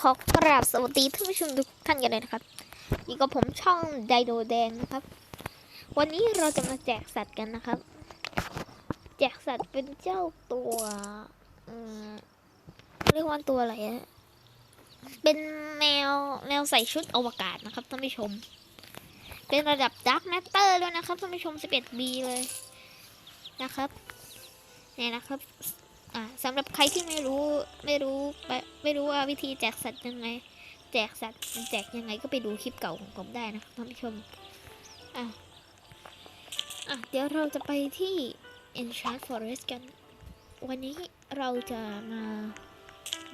ขอกราบสวัสดีท่านผู้ชมทุกท่านกันเลยนะครับอยู่กับผมช่องไดโดแดงนะครับ วันนี้เราจะมาแจกสัตว์กันนะครับ แจกสัตว์เป็นเจ้าตัวเรียกว่าตัวอะไรอะเป็นแมวแมวใส่ชุดอวกาศนะครับท่านผู้ชม เป็นระดับดักแมตเตอร์ด้วยนะครับท่านผู้ชม 11B เลยนะครับ เนี่ยนะครับ อ่าสำหรับใครที่ไม่รู้ไม่รู้ไม่รู้ว่าวิธีแจกสัตว์ยังไง แจกสัตว์มันแจกยังไงก็ไปดูคลิปเก่าของผมได้นะท่านผู้ชมอะอะเดี๋ยวเราจะไปที่ Enchant Forest กัน วันนี้เราจะมา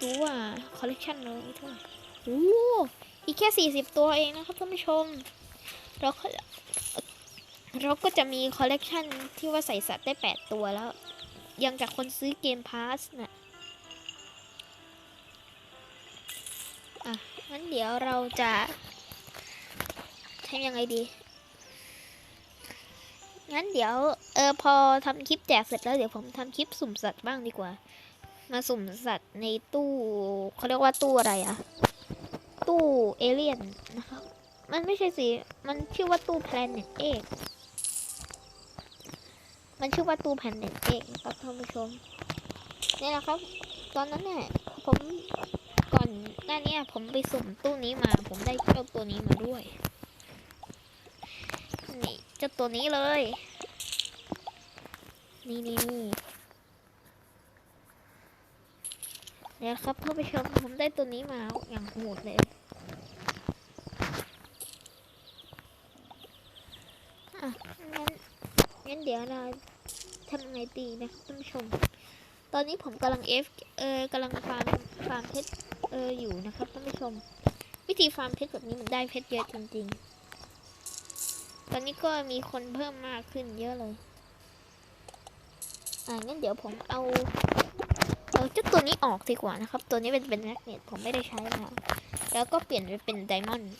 ดูว่าคอลเลกชันเรามีเท่าไหร่โอ้อีกแค่ 40 ตัวเองนะครับท่านผู้ชม เราก็เราก็จะมีคอลเลกชันที่ว่าใส่สัตว์ได้ 8 ตัวแล้ว ยังจากคนซื้อเกมพาสน่ะอะงั้นเดี๋ยวเราจะทำยังไงดี งั้นเดี๋ยวเออพอทำคลิปแจกเสร็จแล้วเดี๋ยวผมทำคลิปสุ่มสัตว์บ้างดีกว่า มาสุ่มสัตว์ในตู้เขาเรียกว่าตู้อะไรอะตู้เอเลี่ยนนะครับ มันไม่ใช่สิ มันชื่อว่าตู้ Planet X มันชื่อว่าตู้แผ่นเน็ตเองครับท่านผู้ชมนี่แหละครับ ตอนนั้นเนี่ยผมก่อนหน้าเนี้ผมไปสุ่มตู้นี้มา ผมได้เจ้าตัวนี้มาด้วยนี่เจ้าตัวนี้เลย นี่นี่นี่เนี่ยครับท่านผู้ชมผมได้ตัวนี้มาอย่างโหดเลยอะงั้น งั้นเดี๋ยวเราทำไงดีนะครับท่านผู้ชม ตอนนี้ผมกำลังเอฟเออกำลังฟาร์มฟาร์มเพชรเอออยู่นะครับท่านผู้ชม วิธีฟาร์มเพชรแบบนี้มันได้เพชรเยอะจริงๆ ตอนนี้ก็มีคนเพิ่มมากขึ้นเยอะเลย อ่างั้นเดี๋ยวผมเอาเออเจ้าตัวนี้ออกดีกว่านะครับ ตัวนี้เป็นเป็นแมกเนตผมไม่ได้ใช้แล้ว แล้วก็เปลี่ยนไปเป็นไดมอนด์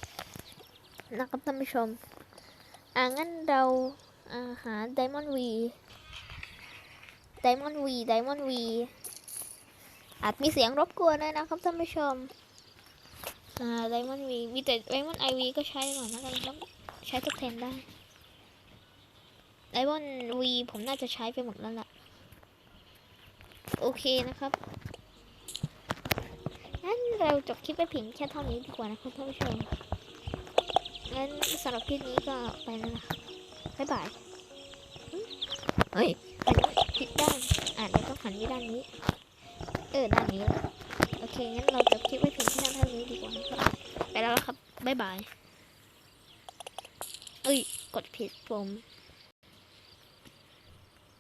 นะครับท่านผู้ชม อ่างั้นเรา อาหาไดมอนด์วีไดมอนด์วีไดมอนด์วีอาจมีเสียงรบกวนด้วยนะครับท่านผู้ชมอ่าไดมอนด์วีมีแต่ไดมอนด์ไอวีก็ใช้ก่อนแล้วกันครับใช้ทดแทนได้ไดมอนด์วีผมน่าจะใช้ไปหมดแล้วล่ะ โอเคนะครับงั้นเราจบคลิปไปเพียงแค่เท่านี้ดีกว่านะครับท่านผู้ชมงั้นสำหรับคลิปนี้ก็ไปแล้วนะครับ บ๊ายบายอืมเฮ้ยผิดด้านอ่านแล้วต้องหันไปด้านนี้ เออด้านนี้แล้วโอเคงั้นเราจะคลิปไว้เพียงแค่เท่านี้ดีกว่านะครับไปแล้วครับบ๊ายบายเอ้ยกดผิดผม